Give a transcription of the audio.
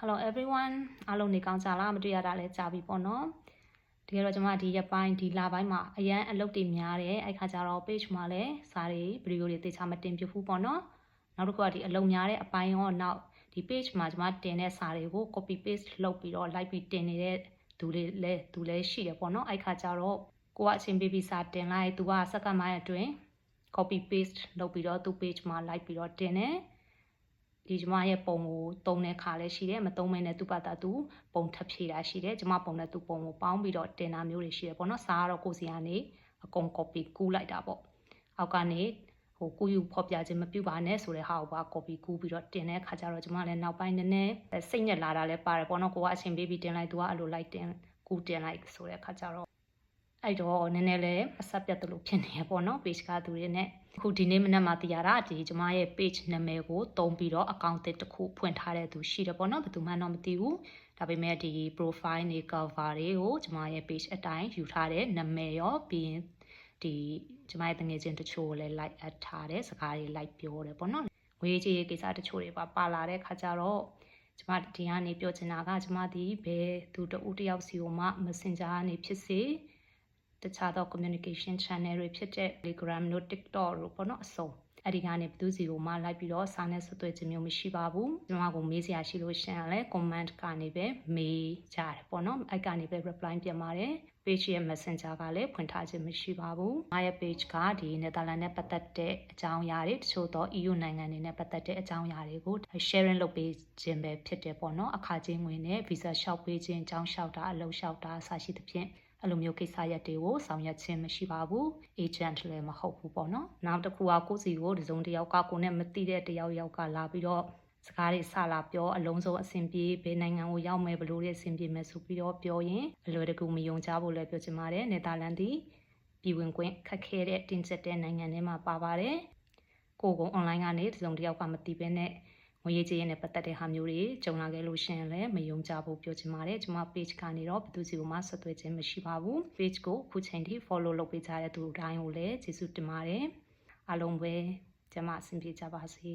Hello everyone အားလုံးနေကောင်းကြလားမတွေ့ရတာလဲကြာပြီပေါ့နော်တကယ်တော့ကျွန်မဒီရက်ပိုင်းဒီလပိုင်းမှာအရန်အလုပ်တွေများတယ်အဲ့ခါကျတော့ page မှာလည်းစာတွေဗီဒီယိုတွေတေချာမတင်ပြဘူးပေါ့နော်နောက်တစ်ခုကဒီအလုပ်များတဲ့အပိုင်းရောနောက်ဒီ page မှာကျွန်မတင်တဲ့စာတွေကို copy paste လုပ်ပြီးတော့ like ပြီးတင်နေတဲ့သူတွေလည်းသူလည်းရှိတယ်ပေါ့နော်အဲ့ခါကျတော့ကိုကအချင်းပေးပြီးစာတင်လိုက်သူကစက္ကန့်ပိုင်းအတွင်း copy paste လုပ်ပြီးတော့သူ page မှာ like ပြီးတော့တင်တယ် ဒီကျမရဲ့ပုံကိုတုံးတဲ့ခါလည်းရှိတယ်မတုံးမနဲ့သူ့ဘာသာသူပုံထပ်ဖြည့်တာရှိတယ်ကျမပုံနဲ့သူပုံကိုပေါင်းပြီးတော့တင်တာမျိုးတွေရှိတယ်ပေါ့နော်စာကတော့ကိုစီကနေအကုန် copy ကူးလိုက်တာပေါ့အောက်ကနေဟိုကူးယူဖော်ပြခြင်းမပြုပါနဲ့ဆိုတဲ့ဟာကိုပါ copy ကူးပြီးတော့တင်တဲ့ခါကျတော့ကျမလည်းနောက်ပိုင်းနည်းနည်းစိတ်ညစ်လာတာလည်းပါတယ်ပေါ့နော်ကိုကအချိန်ပေးပြီးတင်လိုက်သူကအဲ့လိုလိုက်တင်ကူးတင်လိုက်ဆိုတဲ့ခါကျတော့ အဲ့တော့နည်းနည်းလေးအဆက်ပြတ်တယ်လို့ဖြစ်နေရပေါ့နော် page ကသူတွေနဲ့အခုဒီနေ့မနက်မှသိရတာဒီကျမရဲ့ page နာမည်ကိုတုံးပြီးတော့ account တစ်ခုဖွင့်ထားတဲ့သူရှိတယ်ပေါ့နော်ဘယ်သူမှတော့မသိဘူးဒါပေမဲ့ဒီ profile တွေ cover တွေကိုကျမရဲ့ page အတိုင်းယူထားတဲ့နာမည်ရောပြီးရင်ဒီကျမရဲ့တငယ်ချင်းတချို့ကိုလည်း like add ထားတဲ့စကားတွေ like ပြောတယ်ပေါ့နော်ငွေကြေးကိစ္စတချို့တွေပါပါလာတဲ့ခါကျတော့ကျမဒီကနေပြောချင်တာကကျမဒီဘယ်သူတဦးတယောက်စီကိုမှ Messenger ကနေဖြစ်စေ တခြားသော communication channel တွေဖြစ်တဲ့ Telegram တို့ TikTok တို့ပေါ့နော်အစုံအဲ့ဒီကနေဘသူစီကိုမှလိုက်ပြီးတော့စာနဲ့ဆက်သွယ်ခြင်းမျိုးမရှိပါဘူးကျွန်မကမေးစရာရှိလို့ရှင်လဲ comment ကနေပဲမေးကြတယ်ပေါ့နော်အဲ့ကနေပဲ reply ပြန်ပါတယ် page ရဲ့ messenger ကလည်းဖွင့်ထားခြင်းမရှိပါဘူး။ငါရဲ့ page ကဒီ Netherlands နဲ့ပတ်သက်တဲ့အကြောင်းအရာတွေတချို့သော EU နိုင်ငံတွေနဲ့ပတ်သက်တဲ့အကြောင်းအရာတွေကို sharing လုပ်ပေးခြင်းပဲဖြစ်တယ်ပေါ့နော်။အခါချင်းငွေနဲ့ visa လျှောက်ပေးခြင်းအကြောင်းလျှောက်တာအလုပ်လျှောက်တာအစရှိသဖြင့် အဲ့လိုမျိုးကိစ္စရပ်တွေကိုဆောင်ရွက်ခြင်းမရှိပါဘူး agent လည်းမဟုတ်ဘူးပေါ့နော်နောက်တစ်ခုကကိုစီကိုဒီစုံတယောက်ကကိုနဲ့မသိတဲ့တယောက်ယောက်ကလာပြီးတော့စကားတွေဆလာပြောအလုံးစုံအဆင်ပြေဘယ်နိုင်ငံကိုရောက်မယ်ဘလို့တဲ့အဆင်ပြေမယ်ဆိုပြီးတော့ပြောရင်အလွယ်တကူမယုံကြဘူးလည်းပြောချင်ပါတယ်နယ်သာလန်ဒီပြည်ဝင်ခွင့်ခက်ခဲတဲ့တင်ကျက်တဲ့နိုင်ငံတွေမှာပါပါတယ်ကိုကုံ online ကနေဒီစုံတယောက်ကမသိဘဲနဲ့ ငွေရေးကြေးရေးနဲ့ပတ်သက်တဲ့ဟာမျိုးတွေကြုံလာခဲ့လို့ရှင်လည်းမယုံကြဘူးပြောချင်ပါတယ်ကျွန်မ page ကနေတော့ဘယ်သူစီမှဆက်သွယ်ခြင်းမရှိပါဘူး page ကိုအခုချိန်ထိ follow လုပ်ပေးကြတဲ့သူတိုင်းကိုလည်းကျေးဇူးတင်ပါတယ်အားလုံးပဲကျမအဆင်ပြေကြပါစေ